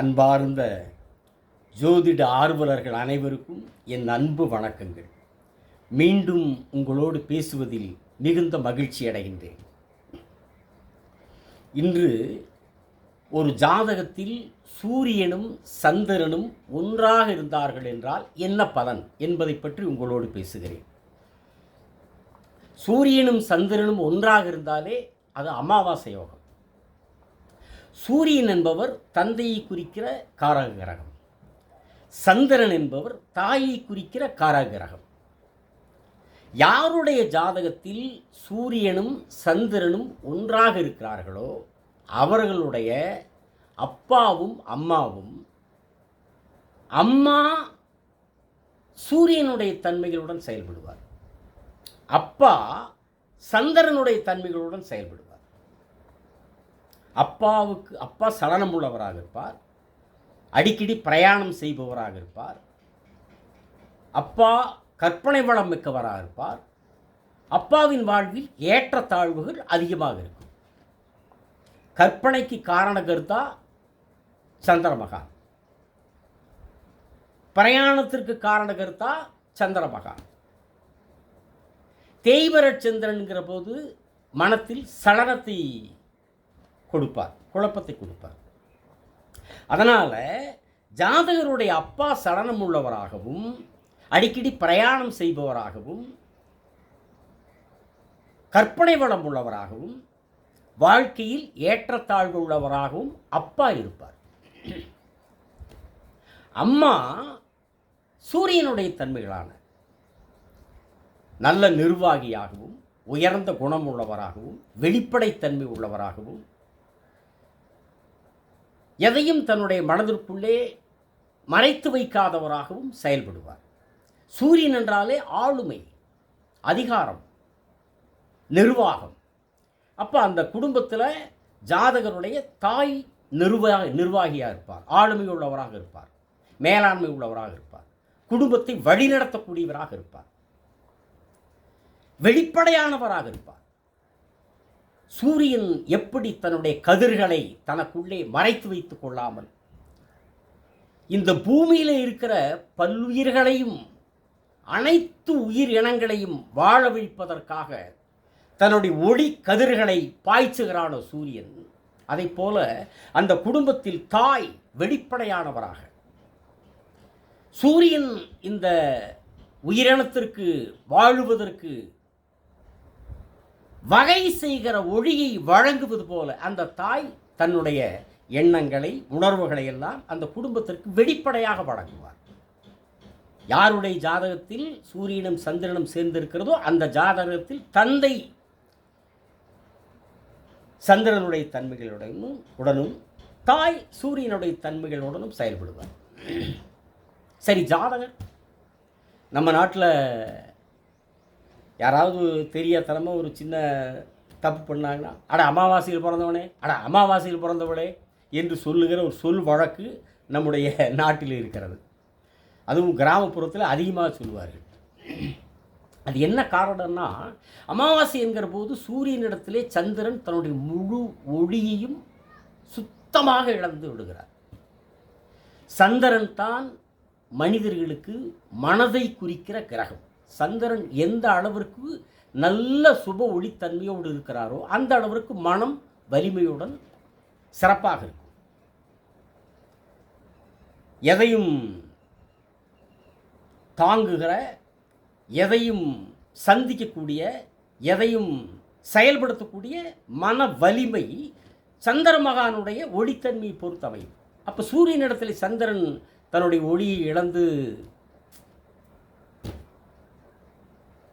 அன்பார்ந்த ஜோதிட ஆர்வலர்கள் அனைவருக்கும் என் அன்பு வணக்கங்கள். மீண்டும் உங்களோடு பேசுவதில் மிகுந்த மகிழ்ச்சி அடைகின்றேன். இன்று ஒரு ஜாதகத்தில் சூரியனும் சந்திரனும் ஒன்றாக இருந்தார்கள் என்றால் என்ன பலன் என்பதை பற்றி உங்களோடு பேசுகிறேன். சூரியனும் சந்திரனும் ஒன்றாக இருந்தாலே அது அமாவாசை யோகம். சூரியன் என்பவர் தந்தையை குறிக்கிற காரக கிரகம். சந்திரன் என்பவர் தாயை குறிக்கிற காரக கிரகம். யாருடைய ஜாதகத்தில் சூரியனும் சந்திரனும் ஒன்றாக இருக்கிறார்களோ அவர்களுடைய அப்பாவும் அம்மாவும் அம்மா சூரியனுடைய தன்மைகளுடன் செயல்படுவார். அப்பா சந்திரனுடைய தன்மைகளுடன் செயல்படுவார். அப்பாவுக்கு அப்பா சலனம் உள்ளவராக இருப்பார். அடிக்கடி பிரயாணம் செய்பவராக இருப்பார். அப்பா கற்பனை வளம் மிக்கவராக இருப்பார். அப்பாவின் வாழ்வில் ஏற்றத்தாழ்வுகள் அதிகமாக இருக்கும். கற்பனைக்கு காரணகர்த்தா சந்திரமகா பிரயாணத்திற்கு காரணகர்த்தா கருத்தா சந்திரமகா சந்திரன்கிற போது மனத்தில் சலனத்தை கொடுப்பார் குழப்பத்தை கொடுப்பார். அதனால் ஜாதகருடைய அப்பா சலனம் உள்ளவராகவும் அடிக்கடி பிரயாணம் செய்பவராகவும் கற்பனை வளம் உள்ளவராகவும் வாழ்க்கையில் ஏற்றத்தாழ்வு உள்ளவராகவும் அப்பா இருப்பார். அம்மா சூரியனுடைய தன்மைகளான நல்ல நிர்வாகியாகவும் உயர்ந்த குணம் உள்ளவராகவும் வெளிப்படைத்தன்மை உள்ளவராகவும் எதையும் தன்னுடைய மனதிற்குள்ளே மறைத்து வைக்காதவராகவும் செயல்படுவார். சூரியன் என்றாலே ஆளுமை அதிகாரம் நிர்வாகம். அப்போ அந்த குடும்பத்தில் ஜாதகருடைய தாய் நிர்வாக நிர்வாகியாக இருப்பார் ஆளுமை உள்ளவராக இருப்பார் மேலாண்மை உள்ளவராக இருப்பார் குடும்பத்தை வழிநடத்தக்கூடியவராக இருப்பார் வெளிப்படையானவராக இருப்பார். சூரியன் எப்படி தன்னுடைய கதிர்களை தனக்குள்ளே மறைத்து வைத்துக் கொள்ளாமல் இந்த பூமியில் இருக்கிற பல்லுயிர்களையும் அனைத்து உயிர் இனங்களையும் வாழ வைப்பதற்காக தன்னுடைய ஒளி கதிர்களை பாய்ச்சுகிறான சூரியன். அதை போல அந்த குடும்பத்தில் தாய் வெளிப்படையானவராக. சூரியன் இந்த உயிரினத்திற்கு வாழுவதற்கு வகை செய்கிற ஒளியை வழங்குவது போல அந்த தாய் தன்னுடைய எண்ணங்களை உணர்வுகளை எல்லாம் அந்த குடும்பத்திற்கு வெளிப்படையாக வழங்குவார். யாருடைய ஜாதகத்தில் சூரியனும் சந்திரனும் சேர்ந்திருக்கிறதோ அந்த ஜாதகத்தில் தந்தை சந்திரனுடைய தன்மைகளுடனும் உடனும் தாய் சூரியனுடைய தன்மைகளுடனும் செயல்படுவார். சரி ஜாதகர். நம்ம நாட்டில் யாராவது தெரியாதனமாக ஒரு சின்ன தப்பு பண்ணாங்கன்னா அட அமாவாசையில் பிறந்தவனே அட அமாவாசையில் பிறந்தவளே என்று சொல்லுகிற ஒரு சொல் வழக்கு நம்முடைய நாட்டில் இருக்கிறது. அதுவும் கிராமப்புறத்தில் அதிகமாக சொல்லுவார்கள். அது என்ன காரணம்னா அமாவாசை என்கிற போது சூரியனிடத்திலே சந்திரன் தன்னுடைய முழு ஒளியையும் சுத்தமாக இழந்து விடுகிறார். சந்திரன் தான் மனிதர்களுக்கு மனதை குறிக்கிற கிரகம். சந்திரன் எந்த அளவிற்கு நல்ல சுப ஒளித்தன்மையோடு இருக்கிறாரோ அந்த அளவிற்கு மனம் வலிமையுடன் சிறப்பாக இருக்கும். எதையும் தாங்குகிற எதையும் சந்திக்கக்கூடிய எதையும் செயல்படுத்தக்கூடிய மன வலிமை சந்திர மகானுடைய ஒளித்தன்மையை பொறுத்து அமையும் அப்போ சூரியனிடத்தில் சந்திரன் தன்னுடைய ஒளியை இழந்து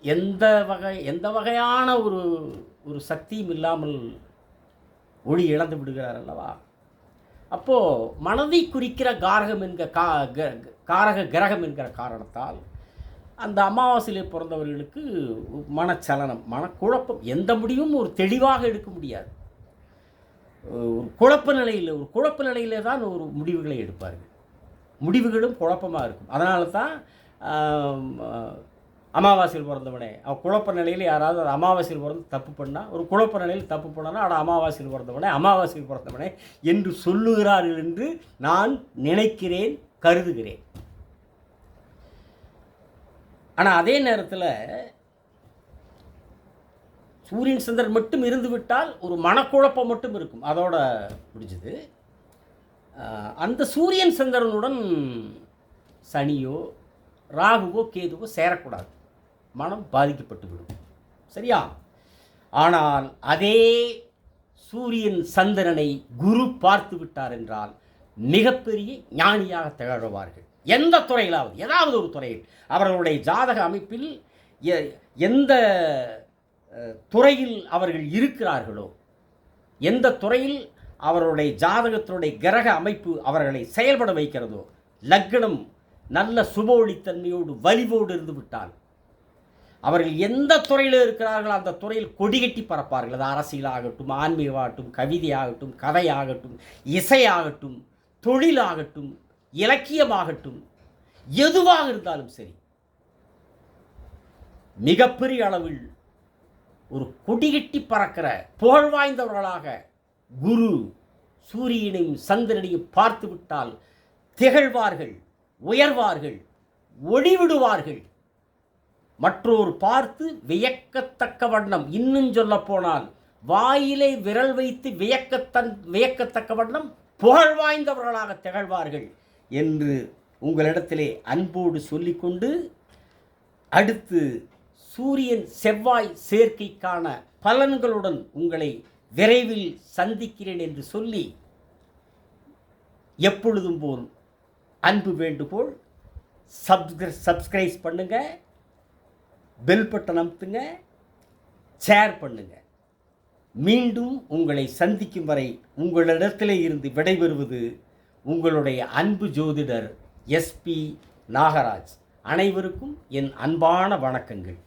எந்த வகை எந்த வகையான ஒரு ஒரு சக்தியும் இல்லாமல் ஒளி இழந்து விடுகிறார் அல்லவா? அப்போது மனதை குறிக்கிற காரகம் என்கிற கா க- காரக கிரகம் என்கிற காரணத்தால் அந்த அமாவாசையிலே பிறந்தவர்களுக்கு மனச்சலனம் மனக்குழப்பம் எந்த முடிவும் ஒரு தெளிவாக எடுக்க முடியாது. ஒரு குழப்ப நிலையில் ஒரு குழப்ப நிலையிலே தான் ஒரு முடிவுகளை எடுப்பார்கள். முடிவுகளும் குழப்பமாக இருக்கும். அதனால தான் அமாவாசையில் பிறந்தவனே அவன் குழப்ப நிலையில் யாராவது ஒரு அமாவாசையில் பிறந்து தப்பு பண்ணால் ஒரு குழப்ப நிலையில் தப்பு பண்ணானா அட அமாவாசையில் பிறந்தவனே அமாவாசையில் பிறந்தவனே என்று சொல்லுகிறார்கள் என்று நான் நினைக்கிறேன் கருதுகிறேன். ஆனால் அதே நேரத்தில் சூரியன் சந்திரன் மட்டும் இருந்துவிட்டால் ஒரு மனக்குழப்பம் மட்டும் இருக்கும். அதோட முடிஞ்சது. அந்த சூரியன் சந்திரனுடன் சனியோ ராகுவோ கேதுவோ சேரக்கூடாது. மனம் பாதிக்கப்பட்டுவிடும். சரியா? ஆனால் அதே சூரியன் சந்திரனை குரு பார்த்து விட்டார் என்றால் மிகப்பெரிய ஞானியாக திகழ்வார்கள். எந்த துறையிலாவது ஏதாவது ஒரு துறையில். அவர்களுடைய ஜாதக அமைப்பில் எ- எந்த துறையில் அவர்கள் இருக்கிறார்களோ எந்த துறையில் அவருடைய ஜாதகத்தினுடைய கிரக அமைப்பு அவர்களை செயல்பட வைக்கிறதோ லக்னம் நல்ல சுப ஒளித்தன்மையோடு வலிவோடு இருந்து விட்டால் அவர்கள் எந்த துறையில் இருக்கிறார்களோ அந்த துறையில் கொடிகட்டி பறப்பார்கள். அது அரசியலாகட்டும் ஆன்மீகமாகட்டும் கவிதையாகட்டும் கதையாகட்டும் இசையாகட்டும் தொழிலாகட்டும் இலக்கியமாகட்டும் எதுவாக இருந்தாலும் சரி மிகப்பெரிய அளவில் ஒரு கொடிகட்டி பறக்கிற புகழ் வாய்ந்தவர்களாக குரு சூரியனையும் சந்திரனையும் பார்த்துவிட்டால் திகழ்வார்கள் உயர்வார்கள் ஒளிவிடுவார்கள். மற்றோர் பார்த்து வியக்கத்தக்க வண்ணம். இன்னும் சொல்ல போனால் வாயிலை விரல் வைத்து வியக்கத்தன் வியக்கத்தக்க வண்ணம் புகழ் வாய்ந்தவர்களாக திகழ்வார்கள் என்று உங்களிடத்திலே அன்போடு சொல்லிக்கொண்டு அடுத்து சூரியன் செவ்வாய் சேர்க்கைக்கான பலன்களுடன் உங்களை விரைவில் சந்திக்கிறேன் என்று சொல்லி எப்பொழுதும் போல் அன்பு வேண்டுகோள் சப்ஸ்கிரை சப்ஸ்கிரைப் பண்ணுங்கள் பெல் பட்டன் அமுத்துங்க ஷேர் பண்ணுங்க. மீண்டும் உங்களை சந்திக்கும் வரை உங்களிடத்தில் இருந்து விடைபெறுவது உங்களுடைய அன்பு ஜோதிடர் எஸ்பி நாகராஜ். அனைவருக்கும் என் அன்பான வணக்கங்கள்.